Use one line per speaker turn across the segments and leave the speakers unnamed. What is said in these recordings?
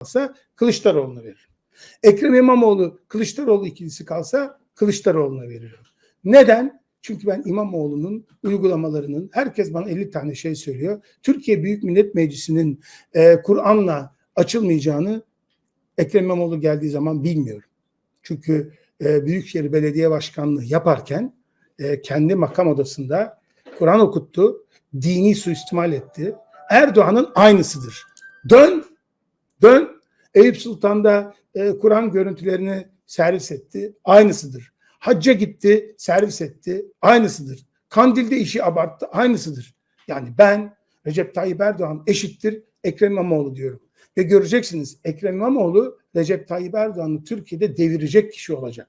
kalsa Kılıçdaroğlu'na veririm. Ekrem İmamoğlu Kılıçdaroğlu ikilisi kalsa Kılıçdaroğlu'na veririm. Neden? Çünkü ben İmamoğlu'nun uygulamalarının herkes bana 50 tane şey söylüyor. Türkiye Büyük Millet Meclisi'nin e, Kur'an'la açılmayacağını Ekrem İmamoğlu geldiği zaman bilmiyorum. Çünkü e, Büyükşehir Belediye Başkanlığı yaparken e, kendi makam odasında Kur'an okuttu, dini suistimal etti. Erdoğan'ın aynısıdır. Dön, dön. Eyüp Sultan'da e, Kur'an görüntülerini servis etti. Aynısıdır. Hacca gitti, servis etti. Aynısıdır. Kandil'de işi abarttı. Aynısıdır. Yani ben Recep Tayyip Erdoğan eşittir Ekrem İmamoğlu diyorum. Ve göreceksiniz Ekrem İmamoğlu Recep Tayyip Erdoğan'ı Türkiye'de devirecek kişi olacak.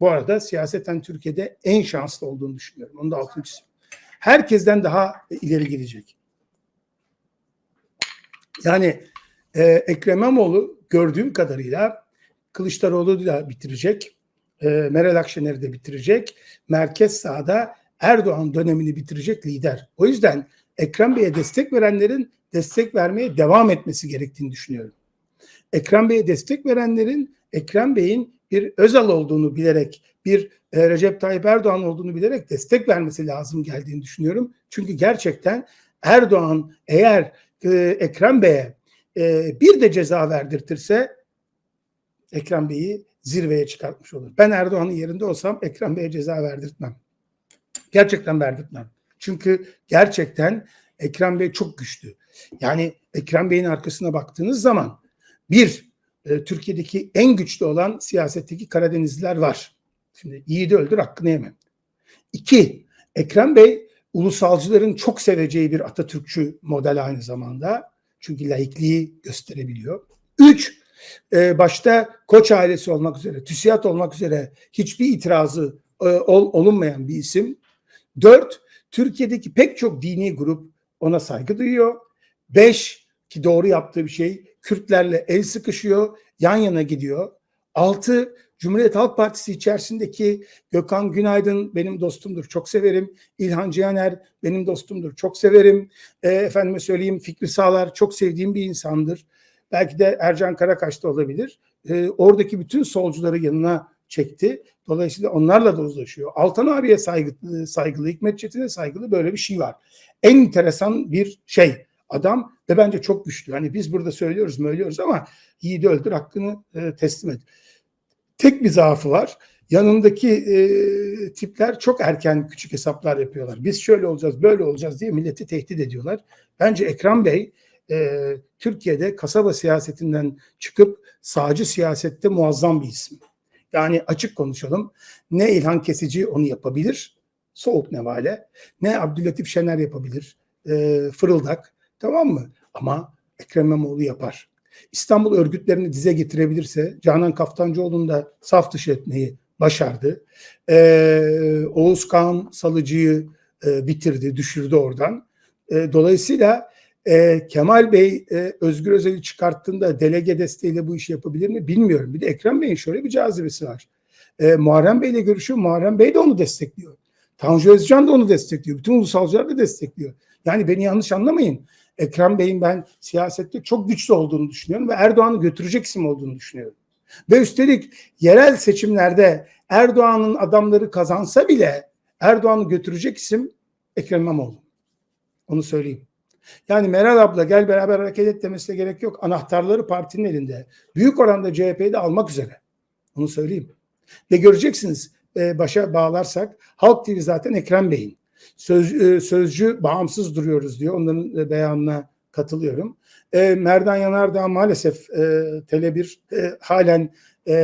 Bu arada siyaseten Türkiye'de en şanslı olduğunu düşünüyorum. Onu da altını. Herkesten daha ileri gidecek. Yani e, Ekrem İmamoğlu gördüğüm kadarıyla Kılıçdaroğlu da bitirecek. E, Meral Akşener'i de bitirecek. Merkez sağda Erdoğan dönemini bitirecek lider. O yüzden Ekrem Bey'e destek verenlerin destek vermeye devam etmesi gerektiğini düşünüyorum. Ekrem Bey'e destek verenlerin Ekrem Bey'in bir Özal olduğunu bilerek, bir e, Recep Tayyip Erdoğan olduğunu bilerek destek vermesi lazım geldiğini düşünüyorum. Çünkü gerçekten Erdoğan eğer e, Ekrem Bey'e e, bir de ceza verdirtirse Ekrem Bey'i zirveye çıkartmış olur. Ben Erdoğan'ın yerinde olsam Ekrem Bey'e ceza verdirtmem. Gerçekten verdirtmem. Çünkü gerçekten Ekrem Bey çok güçlü. Yani Ekrem Bey'in arkasına baktığınız zaman bir, e, Türkiye'deki en güçlü olan siyasetteki Karadenizliler var. Şimdi yiğidi öldür hakkını yemem. İki, Ekrem Bey ulusalcıların çok seveceği bir Atatürkçü model aynı zamanda. Çünkü laikliği gösterebiliyor. Üç, e, başta Koç ailesi olmak üzere, TÜSİAD olmak üzere hiçbir itirazı e, ol, olunmayan bir isim. Dört, Türkiye'deki pek çok dini grup ona saygı duyuyor. Beş, ki doğru yaptığı bir şey, Kürtlerle el sıkışıyor, yan yana gidiyor. Altı, Cumhuriyet Halk Partisi içerisindeki Gökhan Günaydın benim dostumdur, çok severim. İlhan Cihaner benim dostumdur, çok severim. E, efendime söyleyeyim Fikri Sağlar çok sevdiğim bir insandır. Belki de Ercan Karakaş da olabilir. E, oradaki bütün solcuları yanına çekti. Dolayısıyla onlarla da uzlaşıyor. Altan abiye saygı, saygılı, Hikmet Çetin'e saygılı böyle bir şey var. En enteresan bir şey adam ve bence çok güçlü. Hani biz burada söylüyoruz söylüyoruz ama yiğidi öldür hakkını e, teslim et. Tek bir zaafı var. Yanındaki e, tipler çok erken küçük hesaplar yapıyorlar. Biz şöyle olacağız, böyle olacağız diye milleti tehdit ediyorlar. Bence Ekrem Bey e, Türkiye'de kasaba siyasetinden çıkıp sağcı siyasette muazzam bir isim. Yani açık konuşalım. Ne İlhan Kesici onu yapabilir. Soğuk nevale. Ne Abdülatif Şener yapabilir. E, fırıldak. Tamam mı? Ama Ekrem İmamoğlu yapar. İstanbul örgütlerini dize getirebilirse Canan Kaftancıoğlu'nu da saf dışı etmeyi başardı. Ee, Oğuz Kağan Salıcı'yı e, bitirdi, düşürdü oradan. E, dolayısıyla e, Kemal Bey e, Özgür Özel'i çıkarttığında delege desteğiyle bu işi yapabilir mi bilmiyorum. Bir de Ekrem Bey'in şöyle bir cazibesi var. E, Muharrem Bey'le görüşüyor. Muharrem Bey de onu destekliyor. Tanju Özcan da onu destekliyor. Bütün ulusalcılar da destekliyor. Yani beni yanlış anlamayın. Ekrem Bey'in ben siyasette çok güçlü olduğunu düşünüyorum ve Erdoğan'ı götürecek isim olduğunu düşünüyorum. Ve üstelik yerel seçimlerde Erdoğan'ın adamları kazansa bile Erdoğan'ı götürecek isim Ekrem İmamoğlu. Onu söyleyeyim. Yani Meral abla gel beraber hareket et demesine gerek yok. Anahtarları partinin elinde. Büyük oranda CHP'yi de almak üzere. Onu söyleyeyim. Ve göreceksiniz başa bağlarsak Halk TV zaten Ekrem Bey'in. Söz, sözcü bağımsız duruyoruz diyor. Onların beyanına katılıyorum. E, Merdan Yanardağ maalesef e, Tele1 e, halen e,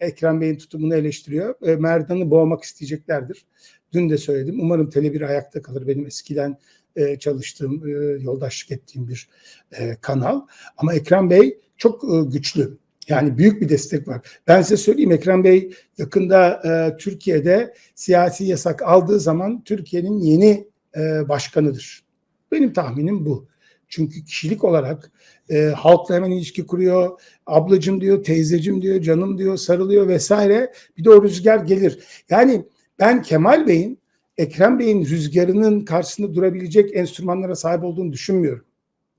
Ekrem Bey'in tutumunu eleştiriyor. E, Merdan'ı boğmak isteyeceklerdir. Dün de söyledim. Umarım Tele1 ayakta kalır. Benim eskiden e, çalıştığım, e, yoldaşlık ettiğim bir e, kanal. Ama Ekrem Bey çok e, güçlü. Yani büyük bir destek var. Ben size söyleyeyim Ekrem Bey yakında e, Türkiye'de siyasi yasak aldığı zaman Türkiye'nin yeni e, başkanıdır. Benim tahminim bu. Çünkü kişilik olarak e, halkla hemen ilişki kuruyor. Ablacım diyor, teyzecim diyor, canım diyor, sarılıyor vesaire. Bir de o rüzgar gelir. Yani ben Kemal Bey'in Ekrem Bey'in rüzgarının karşısında durabilecek enstrümanlara sahip olduğunu düşünmüyorum.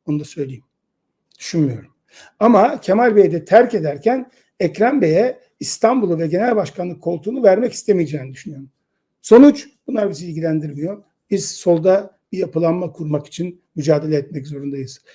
Onu da söyleyeyim. Düşünmüyorum. Ama Kemal Bey de terk ederken Ekrem Bey'e İstanbul'u ve genel başkanlık koltuğunu vermek istemeyeceğini düşünüyorum. Sonuç bunlar bizi ilgilendirmiyor. Biz solda bir yapılanma kurmak için mücadele etmek zorundayız.